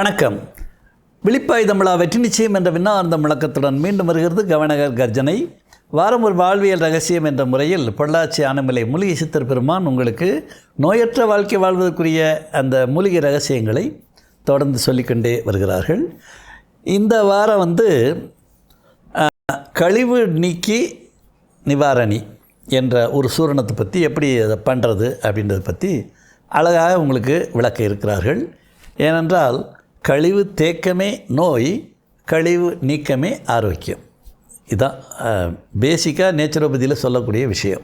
வணக்கம். விழிப்பாய் தமிழா வெற்றி நிச்சயம் என்ற விண்ணார்ந்த முழக்கத்துடன் மீண்டும் வருகிறது கவனகர் கர்ஜனை. வாரம் ஒரு வாழ்வியல் ரகசியம் என்ற முறையில் பொள்ளாச்சி ஆனமலை மூலிகை சித்தர் பெருமான் உங்களுக்கு நோயற்ற வாழ்க்கை வாழ்வதற்குரிய அந்த மூலிகை ரகசியங்களை தொடர்ந்து சொல்லிக்கொண்டே வருகிறார்கள். இந்த வாரம் வந்து கழிவு நீக்கி நிவாரணி என்ற ஒரு சூரணத்தை பற்றி எப்படி அதை பண்ணுறது அப்படின்றத பற்றி அழகாக உங்களுக்கு விளக்க இருக்கிறார்கள். ஏனென்றால் கழிவு தேக்கமே நோய் கழிவு நீக்கமே ஆரோக்கியம். இதுதான் பேசிக்காக நேச்சுரோபதியில் சொல்லக்கூடிய விஷயம்.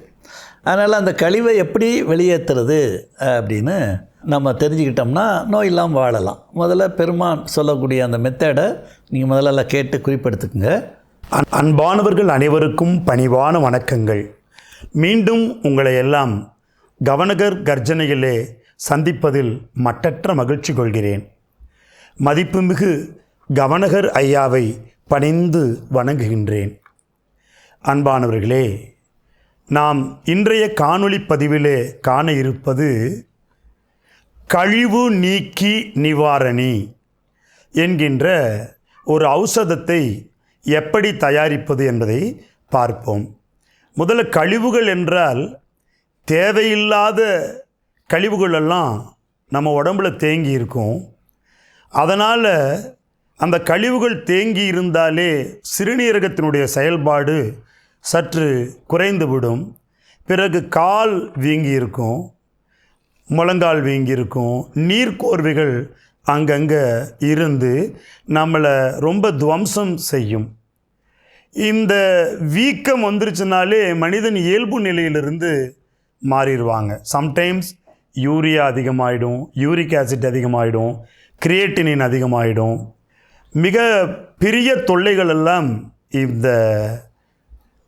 அதனால் அந்த கழிவை எப்படி வெளியேற்றுறது அப்படின்னு நம்ம தெரிஞ்சுக்கிட்டோம்னா நோய் இல்லாமல் வாழலாம். முதல்ல பெருமான் சொல்லக்கூடிய அந்த மெத்தடை நீங்கள் முதல்ல கேட்டு குறிப்பெடுத்துக்குங்க. அன்- அன்பானவர்கள் அனைவருக்கும் பணிவான வணக்கங்கள். மீண்டும் உங்களை எல்லாம் கவனகர் கர்ஜனையிலே சந்திப்பதில் மட்டற்ற மகிழ்ச்சி கொள்கிறேன். மதிப்புமிகு கவனகர் ஐயாவை பணிந்து வணங்குகின்றேன். அன்பானவர்களே நாம் இன்றைய காணொளி பதிவிலே காண இருப்பது கழிவு நீக்கி நிவாரணி என்கின்ற ஒரு ஔஷதத்தை எப்படி தயாரிப்பது என்பதை பார்ப்போம். முதல்ல கழிவுகள் என்றால் தேவையில்லாத கழிவுகளெல்லாம் நம்ம உடம்புல தேங்கி இருக்கும். அதனால் அந்த கழிவுகள் தேங்கி இருந்தாலே சிறுநீரகத்தினுடைய செயல்பாடு சற்று குறைந்துவிடும். பிறகு கால் வீங்கியிருக்கும் முழங்கால் வீங்கியிருக்கும் நீர்க்கோர்வைகள் அங்கங்கே இருந்து நம்மளை ரொம்ப துவம்சம் செய்யும். இந்த வீக்கம் வந்துருச்சுனாலே மனிதன் இயல்பு நிலையிலிருந்து மாறிடுவாங்க. சம்டைம்ஸ் யூரியா அதிகமாகிடும் யூரிக் ஆசிட் அதிகமாகிடும் கிரியேட்டினின் அதிகமாகிடும் மிக பெரிய தொல்லைகள் எல்லாம் இந்த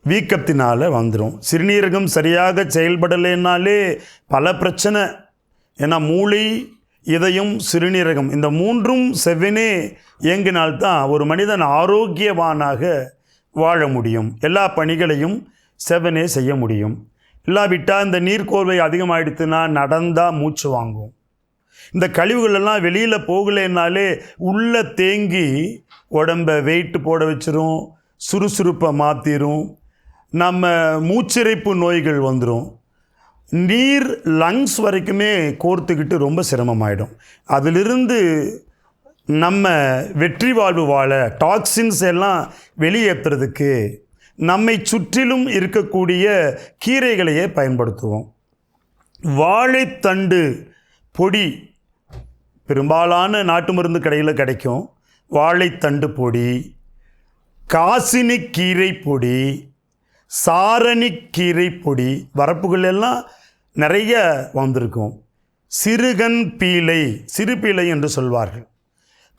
வீக்கத்தினால் வந்துடும் சிறுநீரகம் சரியாக செயல்படலைன்னாலே பல பிரச்சனை. ஏன்னா மூளை இதயம் சிறுநீரகம் இந்த மூன்றும் செவ்வனே இயங்கினால்தான் ஒரு மனிதன் ஆரோக்கியவானாக வாழ முடியும். எல்லா பணிகளையும் செவ்வனே செய்ய முடியும். இல்லாவிட்டால் இந்த நீர்க்கோர்வை அதிகமாகிடுத்துன்னா நடந்தால் மூச்சு வாங்கும். இந்த கழிவுகளெல்லாம் வெளியில் போகலைன்னாலே உள்ளே தேங்கி உடம்ப வெயிட் போட வச்சிரும் சுறுசுறுப்பை மாற்றிடும் நம்ம மூச்சிறைப்பு நோய்கள் வந்துடும் நீர் லங்ஸ் வரைக்குமே கோர்த்துக்கிட்டு ரொம்ப சிரமமாயிடும். அதிலிருந்து நம்ம வெற்றி வாழ்வு வாழ டாக்ஸின்ஸ் எல்லாம் வெளியேற்றுறதுக்கு நம்மை சுற்றிலும் இருக்கக்கூடிய கீரைகளையே பயன்படுத்துவோம். வாழைத்தண்டு பொடி. பெரும்பாலான நாட்டு மருந்து கடையில் கிடைக்கும். வாழைத்தண்டு பொடி காசினி கீரை பொடி சாரணி கீரை பொடி வரப்புகள் எல்லாம் நிறைய வந்திருக்கும். சிறுகன் பீலை சிறு பீலை என்று சொல்வார்கள்.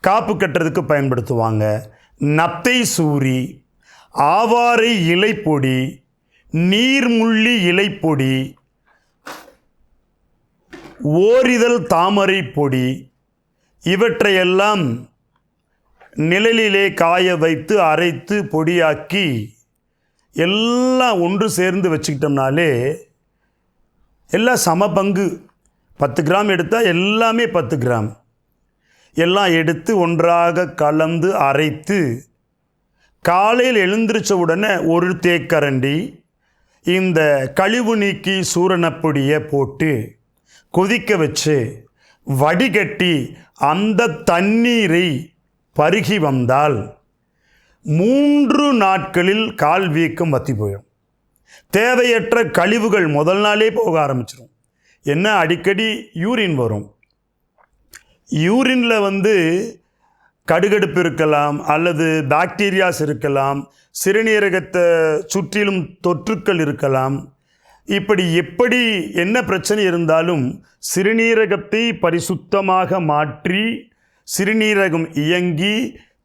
காப்பு கட்டுறதுக்கு பயன்படுத்துவாங்க. நத்தை சூரி ஆவாரை இலைப்பொடி நீர்முள்ளி இலைப்பொடி ஓரிதழ் தாமரை பொடி. இவற்றையெல்லாம் நிழலிலே காய வைத்து அரைத்து பொடியாக்கி எல்லாம் ஒன்று சேர்ந்து வச்சுக்கிட்டோம்னாலே எல்லாம் சம பங்கு. பத்து கிராம் எடுத்தால் எல்லாமே பத்து கிராம். எல்லாம் எடுத்து ஒன்றாக கலந்து அரைத்து காலையில் எழுந்திரிச்ச உடனே ஒரு தேக்கரண்டி இந்த கழிவு நீக்கி சூரணப்பொடியை போட்டு கொதிக்க வச்சு வடிகட்டி அந்த தண்ணீரை பருகி வந்தால் மூன்று நாட்களில் கால் வீக்கம் வத்தி போயிடும். தேவையற்ற கழிவுகள் முதல் நாளே போக ஆரம்பிச்சிடும் என்ன? அடிக்கடி யூரின் வரும். யூரினில் வந்து கடுகடுப்பு இருக்கலாம் அல்லது பாக்டீரியாஸ் இருக்கலாம் சிறுநீரகத்தை சுற்றிலும் தொற்றுக்கள் இருக்கலாம் இப்படி எப்படி என்ன பிரச்சனை இருந்தாலும் சிறுநீரகத்தை பரிசுத்தமாக மாற்றி சிறுநீரகம் இயங்கி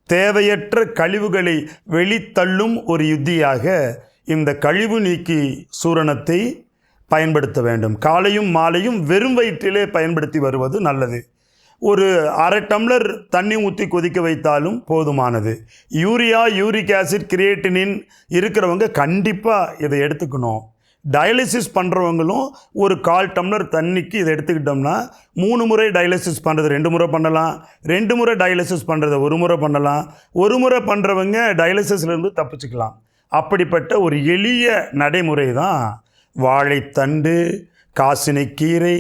தேவையற்ற கழிவுகளை வெளித்தள்ளும் ஒரு யுத்தியாக இந்த கழிவு நீக்கி சூரணத்தை பயன்படுத்த வேண்டும். காலையும் மாலையும் வெறும் வயிற்றிலே பயன்படுத்தி வருவது நல்லது. ஒரு அரை டம்ளர் தண்ணி ஊற்றி கொதிக்க வைத்தாலும் போதுமானது. யூரியா யூரிக் ஆசிட் கிரியேட்டினின் இருக்கிறவங்க கண்டிப்பாக இதை எடுத்துக்கணும். டயாலிசிஸ் பண்ணுறவங்களும் ஒரு கால் டம்ளர் தண்ணிக்கு இதை எடுத்துக்கிட்டோம்னா மூணு முறை டயாலிசிஸ் பண்ணுறது ரெண்டு முறை பண்ணலாம். ரெண்டு முறை டயாலிசிஸ் பண்ணுறதை ஒரு முறை பண்ணலாம். ஒரு முறை பண்ணுறவங்க டயாலிசிஸ்லேருந்து தப்பிச்சுக்கலாம். அப்படிப்பட்ட ஒரு எளிய நடைமுறை தான் வாழைத்தண்டு காசினிக்கீரை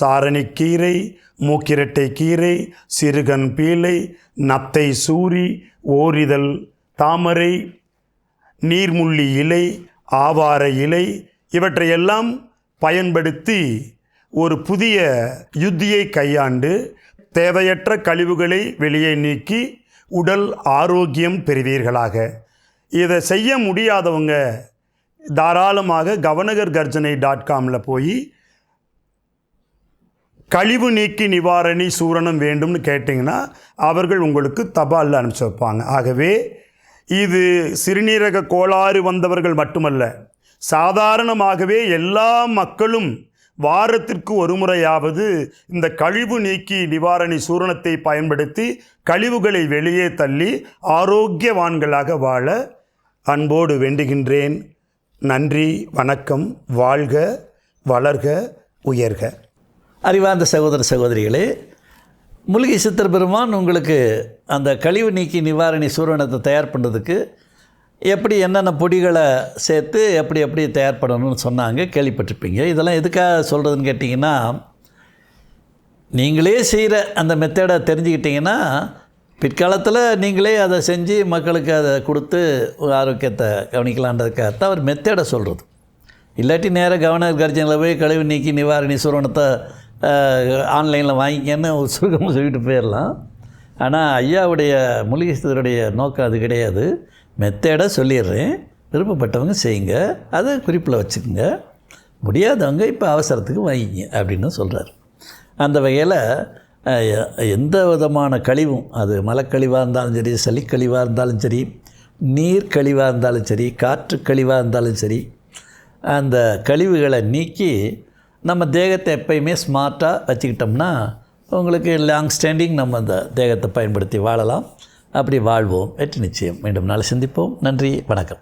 சாரணிக்கீரை மூக்கிரட்டை கீரை சிறுகன் பீலை நத்தை சூரி ஓரிதழ் தாமரை நீர்முள்ளி இலை ஆவார இலை இவற்றையெல்லாம் பயன்படுத்தி ஒரு புதிய யுத்தியை கையாண்டு தேவையற்ற கழிவுகளை வெளியே நீக்கி உடல் ஆரோக்கியம் பெறுவீர்களாக. இதை செய்ய முடியாதவங்க தாராளமாக கவனகர் கர்ஜனை டாட் காமில் போய் கழிவு நீக்கி நிவாரணி சூரணம் வேண்டும்னு கேட்டிங்கன்னா அவர்கள் உங்களுக்கு தபாலில் அனுப்பிச்சி வைப்பாங்க. ஆகவே இது சிறுநீரக கோளாறு வந்தவர்கள் மட்டுமல்ல சாதாரணமாகவே எல்லா மக்களும் வாரத்திற்கு ஒரு முறையாவது இந்த கழிவு நீக்கி நிவாரணி சூரணத்தை பயன்படுத்தி கழிவுகளை வெளியே தள்ளி ஆரோக்கியவான்களாக வாழ அன்போடு வேண்டுகின்றேன். நன்றி வணக்கம் வாழ்க வளர்க உயர்க. அறிவார்ந்த சகோதர சகோதரிகளே மூலிகை சித்தர் பெருமான் உங்களுக்கு அந்த கழிவு நீக்கி நிவாரணி சூரணத்தை தயார் பண்ணுறதுக்கு எப்படி என்னென்ன பொடிகளை சேர்த்து எப்படி எப்படி தயார் பண்ணணும்னு சொன்னாங்க கேள்விப்பட்டிருப்பீங்க. இதெல்லாம் எதுக்காக சொல்கிறதுன்னு கேட்டிங்கன்னா நீங்களே செய்கிற அந்த மெத்தடை தெரிஞ்சுக்கிட்டிங்கன்னா பிற்காலத்தில் நீங்களே அதை செஞ்சு மக்களுக்கு அதை கொடுத்து ஆரோக்கியத்தை கவனிக்கலான்றதுக்காகத்தான் அவர் மெத்தடை சொல்கிறது இல்லாட்டி நேராக கவர்னர் கர்ஜனில் போய் கழிவு நீக்கி நிவாரணி சுரணத்தை ஆன்லைனில் வாங்கிக்கன்னு ஒரு சுருக்கமாக சொல்லிட்டு போயிடலாம். ஆனால் ஐயாவுடைய மூலிகை நோக்கம் அது கிடையாது. மெத்தேடாக சொல்லிடுறேன். விருப்பப்பட்டவங்க செய்யுங்க. அதை குறிப்பில் வச்சுக்கோங்க. முடியாதவங்க இப்போ அவசரத்துக்கு வாங்கிங்க அப்படின்னு சொல்கிறார் அந்த வகையில் எந்த விதமான கழிவும் அது மலக்கழிவாக இருந்தாலும் சரி சளிக்கழிவாக இருந்தாலும் சரி நீர் கழிவாக இருந்தாலும் சரி காற்று கழிவாக இருந்தாலும் சரி அந்த கழிவுகளை நீக்கி நம்ம தேகத்தை எப்பயுமே ஸ்மார்ட்டாக வச்சுக்கிட்டோம்னா உங்களுக்கு லாங் ஸ்டாண்டிங் நம்ம அந்த தேகத்தை பயன்படுத்தி வாழலாம். அப்படி வாழ்வோம். வெற்றி நிச்சயம். மீண்டும் நாளை சந்திப்போம். நன்றி. வணக்கம்.